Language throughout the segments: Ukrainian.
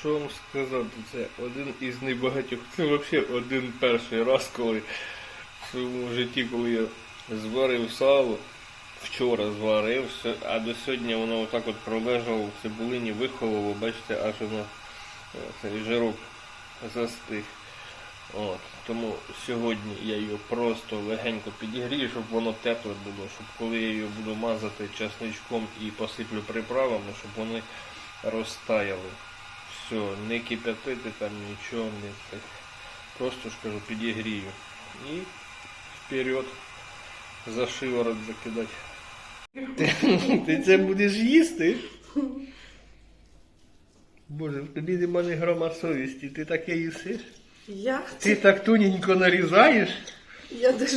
що вам сказати, це один із небагатьох. Це взагалі один перший раз, коли в своєму житті, коли я зварив сало, вчора зварив, а до сьогодні воно отак от пролежало в цибулині, вихололо, бачите, аж воно е, цей жирок застиг. От, тому сьогодні я його просто легенько підігрію, щоб воно тепле було, щоб коли я його буду мазати часничком і посиплю приправами, щоб вони розтаяли. Все, не кип'ятити там нічого, не так. Просто ж кажу, підігрію. І вперед за шиворот закидати. Ти, ти це будеш їсти? Боже, в тобі нема ні грома совісті, ти таке їсиш? Я? Ти так тоненько нарізаєш, Я даже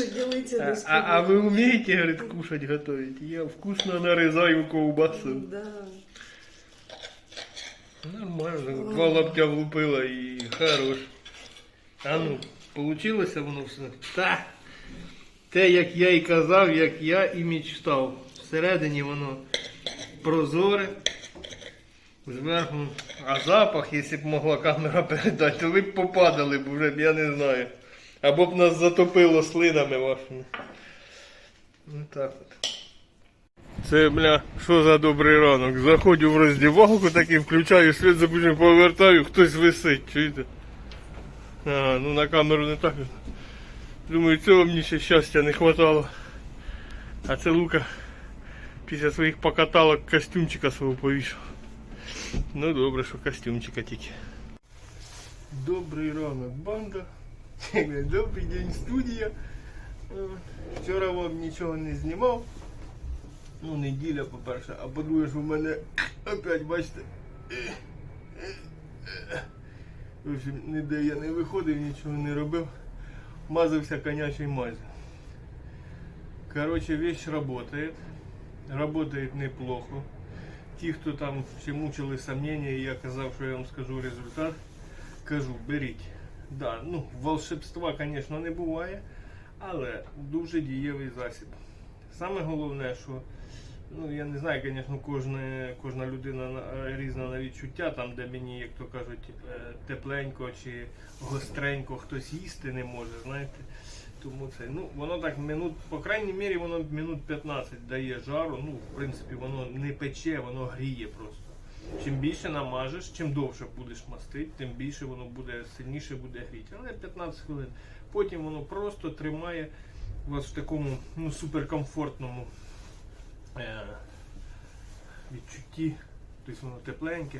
а, не а, а ви вмієте, говорить, кушать готовить? Я вкусно нарізаю ковбасу. Да. Нормально, два лаптя влупила і хорош. А ну, получилося воно все? Та. Те, як я і казав, як я і мечтав. Всередині воно прозоре. Зверху. А запах, якщо б могла камера передати, то ви б попадали б вже я не знаю. Або б нас затопило слинами вашими. Ну так от. Це, бля, що за добрий ранок? Заходжу в роздівалку такий, включаю світ, запущу, повертаю, хтось висить, чуєте? Ага, ну на камеру не так. Думаю, цього мені ще щастя не хватало. А це Лука після своїх покаталок костюмчика свого повішав. Ну добре, що костюмчика тільки. Добрий ранок, банда. Добрий день, студія. Вчора вам нічого не знімав. Ну, неділя, по-перше, а по-друге, що в мене опять, бачите. В общем, ніде я не виходив, нічого не робив. Мазався конячий мазь. Короче, вещь работает. Работает неплохо. Ті, хто там ще мучили сомнення, я казав, що я вам скажу результат, кажу, беріть. Да, ну, волшебства, звісно, не буває, але дуже дієвий засіб. Саме головне, що ну я не знаю, звісно, кожна, кожна людина на- різна на відчуття, там, де мені, як то кажуть, е, тепленько чи гостренько хтось їсти не може, знаєте. Тому це, ну, воно так минут, по крайній мірі, воно минут 15 дає жару. Ну, в принципі, воно не пече, воно гріє просто. Чим більше намажеш, чим довше будеш мастити, тим більше воно буде сильніше буде гріти. Але 15 хвилин. Потім воно просто тримає вас в такому ну, суперкомфортному е, відчутті. Тобто воно тепленьке,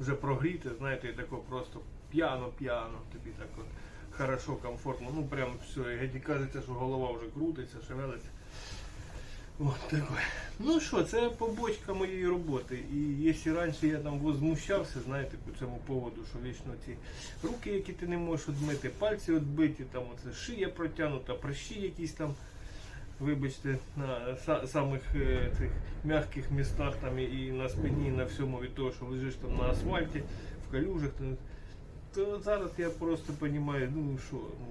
вже прогріте, знаєте, і тако просто п'яно-п'яно, тобі так от хорошо, комфортно. Ну прям все, і геть кажеться, що голова вже крутиться, шевелиться. От таке. Ну що, це побочка моєї роботи. І якщо раніше я там возмущався, знаєте, по цьому поводу, що вічно ці руки, які ти не можеш відмити, пальці відбиті, там оце шия протягнута, прищі якісь там, вибачте, на са- самих е, цих м'яких містах там і, на спині, і на всьому від того, що лежиш там на асфальті, в калюжах. То, то зараз я просто розумію, ну що, ну,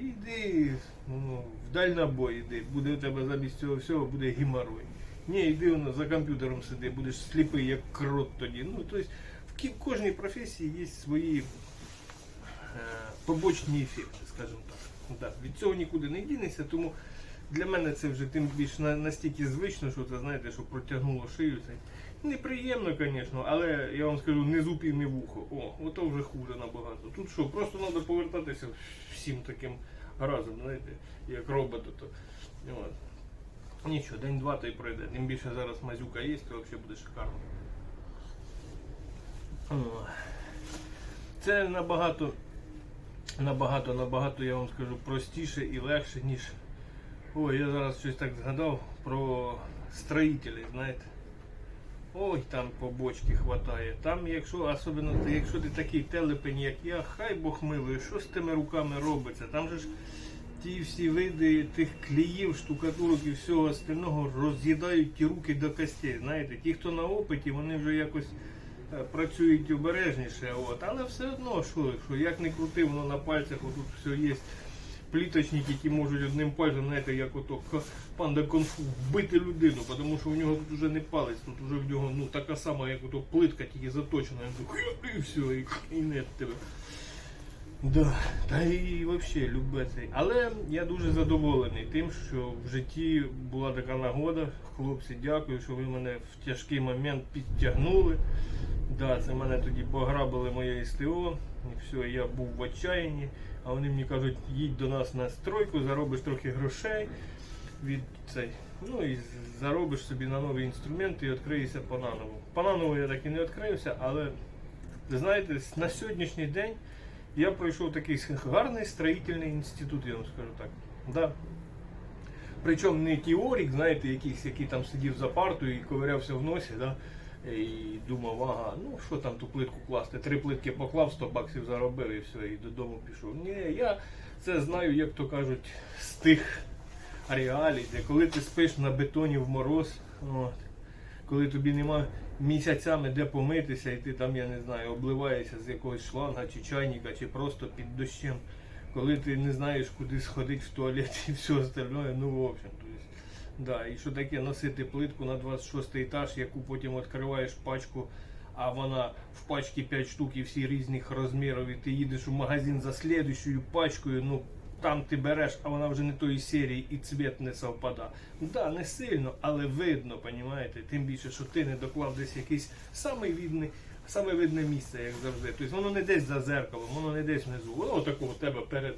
іди ну, дальнобой іди, буде у тебе замість цього всього буде геморрой. Ні, йди воно за комп'ютером сиди, будеш сліпий як крот тоді. Ну, тобто в кожній професії є свої е, побочні ефекти, скажімо так. Да, від цього нікуди не дінешся, тому для мене це вже тим більш на- настільки звично, що це знаєте, що протягнуло шию. Це неприємно, звісно, але я вам скажу, не зуб не вухо. О, ото вже хуже набагато. Тут що, просто треба повертатися всім таким разом, знаєте, як роботу. То, от. Нічого, день-два то й пройде. Тим більше зараз мазюка є, то взагалі буде шикарно. Це набагато, набагато, набагато, я вам скажу, простіше і легше, ніж. Ой, я зараз щось так згадав про строїтелів, знаєте. Ой, там побочки хватає. Там, якщо, особливо якщо ти такий телепень, як я, хай Бог милує, що з тими руками робиться? Там же ж ті всі види тих клеїв, штукатурок і всього остального роз'їдають ті руки до костей. Знаєте, ті, хто на опиті, вони вже якось е, працюють обережніше. От. Але все одно, що, що як не крути, воно на пальцях отут все є. Пліточники, які можуть одним пальцем, знаєте, як ото панда конфу, вбити людину, тому що у нього тут вже не палець, тут вже в нього ну, така сама, як ото плитка, тільки заточена, і, все, і, і нет тебе. Да, та і взагалі любе цей. Але я дуже задоволений тим, що в житті була така нагода. Хлопці, дякую, що ви мене в тяжкий момент підтягнули. Да, це мене тоді пограбили моє СТО. Все, я був в отчаянні. А вони мені кажуть, їдь до нас на стройку, заробиш трохи грошей від цей. Ну і заробиш собі на нові інструменти і відкриєшся по наново. По наново я так і не відкрився, але знаєте, на сьогоднішній день я пройшов такий гарний строїтельний інститут, я вам скажу так. Да. Причому не теорік, знаєте, якийсь, який там сидів за партою і ковирявся в носі, да? І думав, ага, ну що там ту плитку класти, три плитки поклав, 100 баксів заробив і все, і додому пішов. Ні, я це знаю, як то кажуть, з тих реалій, де коли ти спиш на бетоні в мороз, от, коли тобі нема місяцями де помитися, і ти там, я не знаю, обливаєшся з якогось шланга чи чайника, чи просто під дощем, коли ти не знаєш, куди сходити в туалет і все остальное, ну в общем, да, і що таке носити плитку на 26 етаж, яку потім відкриваєш пачку, а вона в пачці 5 штук і всі різних розмірів, і ти їдеш в магазин за слідущою пачкою, ну там ти береш, а вона вже не тої серії і цвіт не совпада. Да, не сильно, але видно, понімаєте? Тим більше, що ти не доклав десь якийсь самий видний, саме видне місце, як завжди. Тобто воно не десь за зеркалом, воно не десь внизу, воно отако у тебе перед.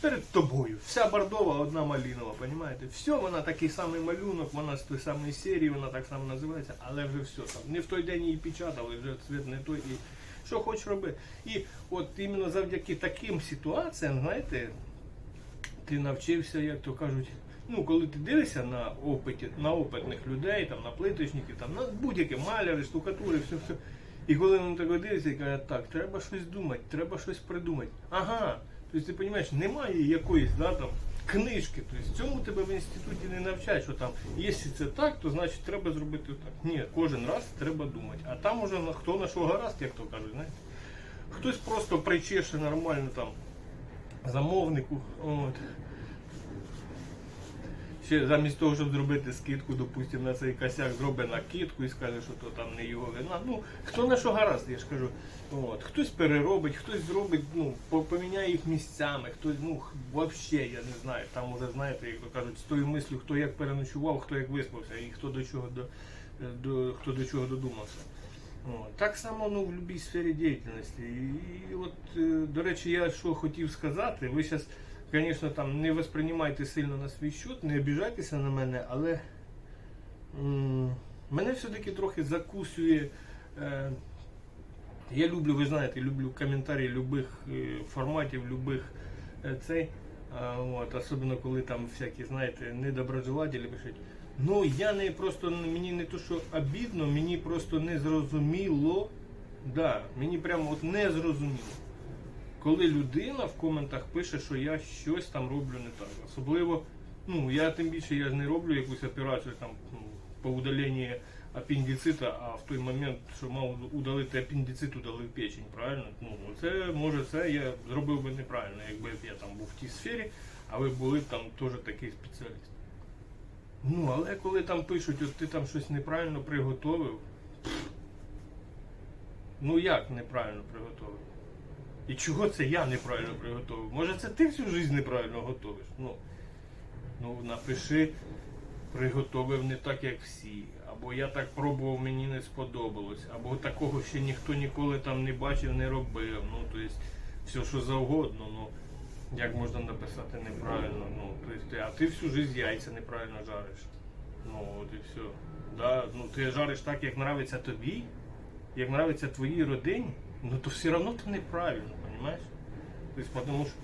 Перед тобою. Вся бордова, одна малінова, понімаєте? Все, вона такий самий малюнок, вона з тої самої серії, вона так само називається, але вже все там. Не в той день її печатали, вже цвіт не той. І що хочеш роби. І от іменно завдяки таким ситуаціям, знаєте, ти навчився, як то кажуть, ну, коли ти дивишся на опиті, на опитних людей, там, на плиточників, там, на будь-які маляри, штукатури, все, все. І коли вони так дивляться і кажуть, так, треба щось думати, треба щось придумати. Ага. Тобто ти розумієш, немає якоїсь да, там, книжки. Тобто цьому тебе в інституті не навчають, що там, якщо це так, то значить треба зробити так. Ні, кожен раз треба думати. А там уже хто на що гаразд, як то кажуть, знаєте. Хтось просто причеше нормально там замовнику. От. Ще замість того, щоб зробити скидку, допустимо, на цей косяк зробить накидку і скаже, що то там не його вина. Ну, хто на що гаразд, я ж кажу. От. Хтось переробить, хтось зробить, ну, поміняє їх місцями, хтось, ну, вообще, я не знаю. Там уже, знаєте, як кажуть, з тою мислю, хто як переночував, хто як виспався, і хто до чого до, до, хто до чого додумався. От. Так само ну, в будь-якій сфері діяльності. І, от, е, до речі, я що хотів сказати, ви зараз, звісно, там не восприймайте сильно на свій счет, не обіжайтеся на мене, але м, мене все-таки трохи закусує. Е, я люблю, ви знаєте, люблю коментарі любих е, форматів, любих е, цей. А, от, особливо коли там всякі, знаєте, недоброжелателі пишуть. Ну я не просто мені не то, що обідно, мені просто не зрозуміло. Да, мені прямо от не зрозуміло. Коли людина в коментах пише, що я щось там роблю не так. Особливо, ну я тим більше я не роблю якусь операцію там ну, по удаленні апендицита, а в той момент, що мав удалити апендицит, удалив печень, правильно? Ну це може це я зробив би неправильно, якби я там був в тій сфері, а ви були там теж такий спеціаліст. Ну, але коли там пишуть, от ти там щось неправильно приготовив. Ну як неправильно приготовив? І чого це я неправильно приготовив? Може це ти всю життя неправильно готовиш? Ну, ну напиши, приготовив не так, як всі. Або я так пробував, мені не сподобалось, або такого ще ніхто ніколи там не бачив, не робив. Ну, тобто, все що завгодно. Ну, як можна написати неправильно? Ну, тобто, а ти всю життя яйця неправильно жариш. Ну, от і все. Да? Ну, ти жариш так, як нравиться тобі, як нравиться твоїй родині, ну то все одно це неправильно, Тобто, тому що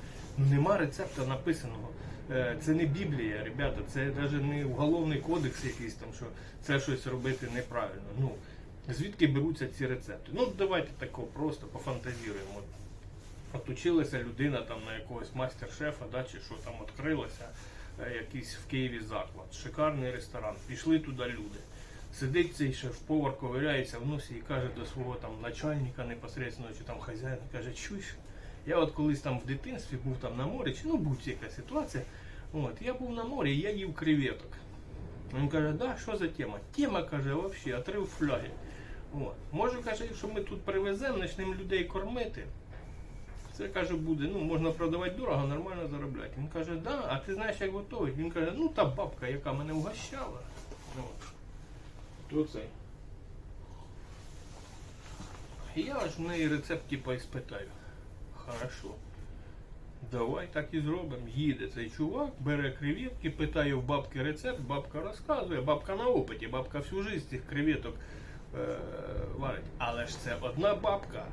нема рецепта написаного. Е, Це не Біблія, ребята, це навіть не уголовний кодекс якийсь там, що це щось робити неправильно. Ну, звідки беруться ці рецепти? Ну, давайте тако просто пофантазіруємо. От От училася людина там на якогось мастер-шефа, да, чи що там відкрилося, е, якийсь в Києві заклад, шикарний ресторан. Пішли туди люди. Сидить цей шеф-повар, ковиряється в носі і каже до свого там начальника непосередньо, чи там хазяїна, каже, чуєш, Я от колись там в дитинстві був там на морі, чи ну будь-яка ситуація. От, я був на морі, я їв креветок. Він каже, да, що за тема? Тема, каже, взагалі, отрив фляги. От. Може, каже, якщо ми тут привеземо, почнемо людей кормити. Це каже, буде, ну, можна продавати дорого, нормально заробляти. Він каже, да, а ти знаєш, як готовить? Він каже, ну та бабка, яка мене вгощала. От. То це. Я аж в неї рецепт типа і. Хорошо. Давай так і зробимо. Їде цей чувак, бере креветки, питає в бабки рецепт, бабка розказує, бабка на опиті, бабка всю жизнь цих креветок е- варить. Але ж це одна бабка.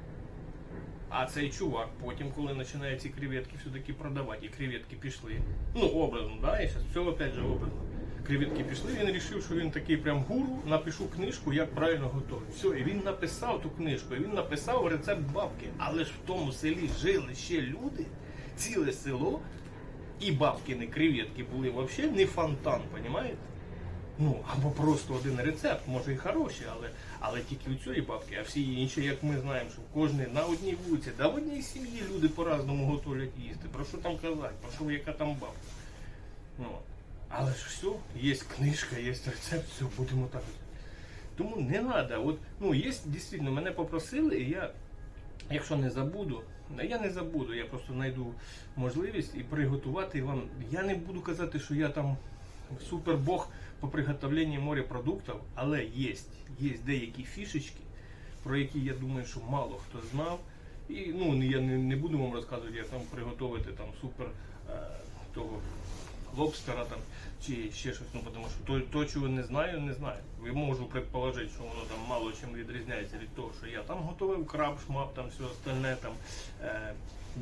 А цей чувак потім, коли починає ці креветки все-таки продавати, і креветки пішли. Ну, образно, да, я зараз все опять же образно. Креветки пішли, він вирішив, що він такий прям гуру, напишу книжку, як правильно готувати. Все, і він написав ту книжку, і він написав рецепт бабки. Але ж в тому селі жили ще люди, ціле село, і бабкини креветки були взагалі не фонтан, понімаєте? Ну, або просто один рецепт, може і хороший, але, але тільки у цієї бабки, а всі інші, як ми знаємо, що кожен на одній вулиці, да в одній сім'ї люди по-разному готовлять їсти. Про що там казати, про що яка там бабка. Ну, але ж все, є книжка, є рецепт, все, будемо так. Тому не треба. От, ну, є дійсно, мене попросили, і я, якщо не забуду, я не забуду, я просто знайду можливість і приготувати вам. Я не буду казати, що я там супербог по приготовленню морепродуктів, але є, є деякі фішечки, про які я думаю, що мало хто знав. І ну, я не, не буду вам розказувати, як там приготувати там супер е, того лобстера там чи ще щось, ну тому що то, то, чого не знаю, не знаю. Я можу предположити, що воно там мало чим відрізняється від того, що я там готовив краб, шмап, там все остальне, там е,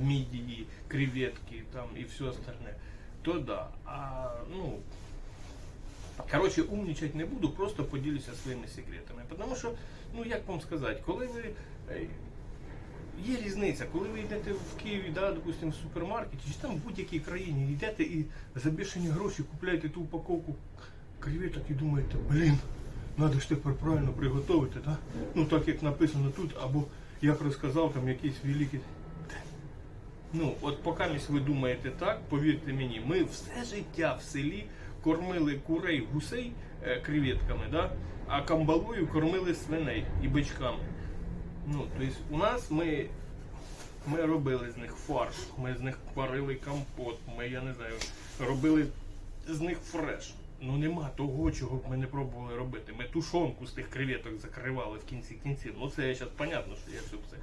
мідії, креветки там і все остальне. То да. А ну коротше, умнічати не буду, просто поділюся своїми секретами. Тому що, ну як вам сказати, коли ви. Є різниця, коли ви йдете в Києві, да, допустим, в супермаркеті, чи там в будь-якій країні йдете і за бішені гроші купляєте ту упаковку креветок і думаєте, блін, треба ж тепер правильно приготувати, да? ну так як написано тут, або як розказав там якийсь великий. Ну, от поки ви думаєте так, повірте мені, ми все життя в селі кормили курей, гусей е, креветками, да? а камбалою кормили свиней і бичками. Ну, тобто у нас ми, ми робили з них фарш, ми з них варили компот, ми, я не знаю, робили з них фреш. Ну нема того, чого б ми не пробували робити. Ми тушонку з тих креветок закривали в кінці кінців. Ну це я зараз понятно, що я все це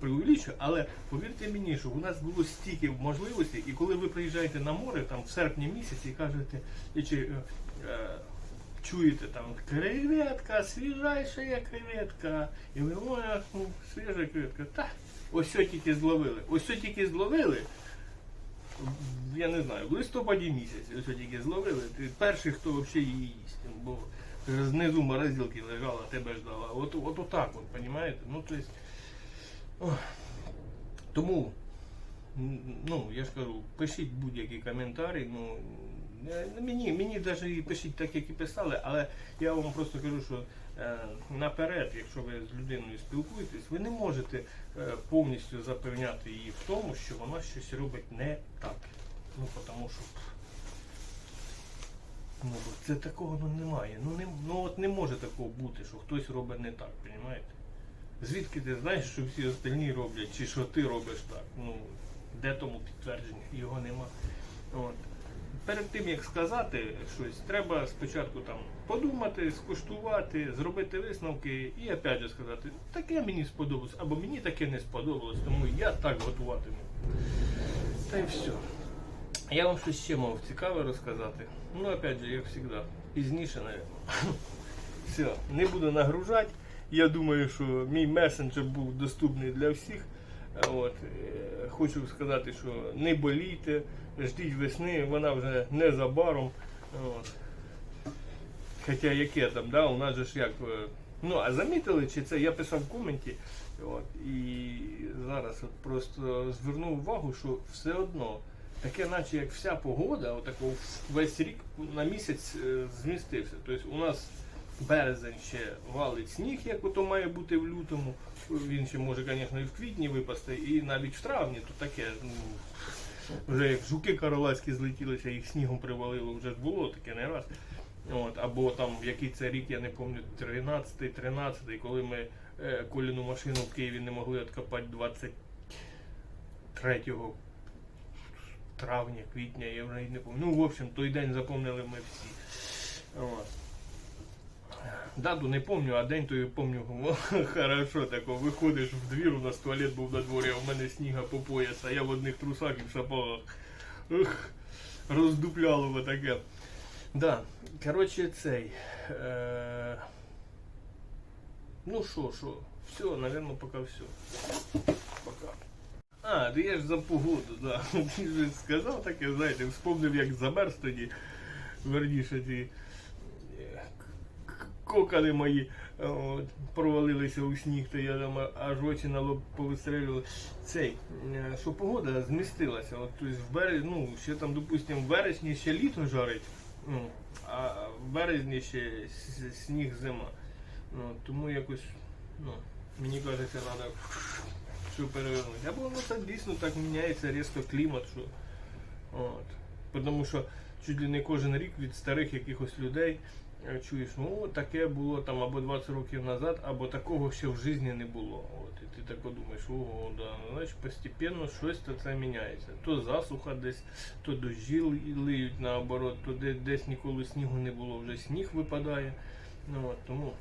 преувеличую, але повірте мені, що у нас було стільки можливостей, і коли ви приїжджаєте на море там в серпні місяці і кажете, чи, е, е, чуєте там креветка, свіжайша креветка, і ви ой, ну, свіжа креветка. Та, ось що тільки зловили. Ось що тільки зловили. Я не знаю, в листопаді місяці, ось тільки зловили. Ти перший, хто взагалі її їсть. Бо знизу морозилки лежала, тебе ждала. От, от отак, от, розумієте? Ну, то. Тому, ну, я ж кажу, пишіть будь-які коментарі. Ну, мені, мені навіть і пишіть так, як і писали, але я вам просто кажу, що е, наперед, якщо ви з людиною спілкуєтесь, ви не можете е, повністю запевняти її в тому, що вона щось робить не так. Ну, тому що. Ну, це такого ну, немає. Ну, не, ну от не може такого бути, що хтось робить не так, розумієте? Звідки ти знаєш, що всі остальні роблять, чи що ти робиш так? Ну, де тому підтвердження? Його нема. От. Перед тим як сказати щось, треба спочатку там подумати, скуштувати, зробити висновки і опять же сказати, таке мені сподобалось, або мені таке не сподобалось, тому я так готуватиму. Та й все. Я вам щось ще мав цікаве розказати. Ну, опять же, як завжди, пізніше, мабуть. Все, не буду нагружати. Я думаю, що мій месенджер був доступний для всіх. От, е, хочу сказати, що не болійте, ждіть весни, вона вже незабаром. Хоча яке там, да, у нас же ж як. е, Ну, а замітили, чи це я писав в коменті, от, і зараз от просто звернув увагу, що все одно таке, наче як вся погода, отако весь рік на місяць е, змістився. Тобто у нас березень ще валить сніг, як ото має бути в лютому. Він ще може, звісно, і в квітні випасти, і навіть в травні, то таке. Ну, вже як жуки каролацькі злетілися, їх снігом привалило, вже ж було таке не раз. От, або там який це рік, я не пам'ятаю, 13-й, 13-й, коли ми е, коліну машину в Києві не могли відкопати 23 травня, квітня, я вже не пам'ятаю. Ну, в общем, той день запомнили ми всі. От. Дату не помню, а день той помню хорошо. Тако виходиш в двір, у нас туалет був на дворі, а в мене сніга по пояс, а я в одних трусах і в сапогах. Ух, роздупляло таке. Да, коротше, цей. Е... Ну що, що, все, наверное, пока все. Пока. А, ти я ж за погоду, да. Ти ж сказав таке, знаєте, вспомнив, як замерз тоді. Верніше ті к- к- мої от, провалилися у сніг, то я там аж очі на лоб повистрелювали. Цей, е, що погода змістилася. От, тобто в березні, ну, ще там, допустимо, в вересні ще літо жарить, ну, а в березні ще сніг зима. Ну, тому якось, ну, мені кажеться, треба все перевернути. Або воно так дійсно так міняється різко клімат, що. От. Тому що чуть ли не кожен рік від старих якихось людей е, чуєш, ну таке було там або 20 років назад, або такого ще в житті не було. От. І ти так подумаєш, ого, да. ну, значить постепенно щось то це міняється. То засуха десь, то дощі ли- лиють наоборот, то де, десь ніколи снігу не було, вже сніг випадає. Ну, от, тому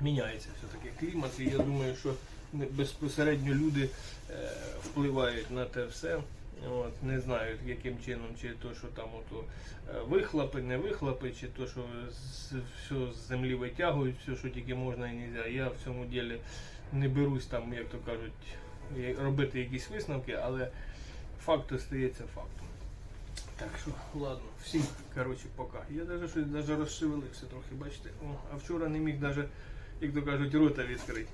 міняється все-таки клімат, і я думаю, що безпосередньо люди е, впливають на те все. От, не знаю, яким чином, чи то, що там ото, е, вихлопи, не вихлопи, чи то, що все з землі витягують, все, що тільки можна і не можна. Я в цьому ділі не берусь там, як то кажуть, робити якісь висновки, але факт остається фактом. Так що, ладно, всім, коротше, пока. Я навіть щось даже розшевелився трохи, бачите. О, а вчора не міг навіть, як то кажуть, рота відкрити.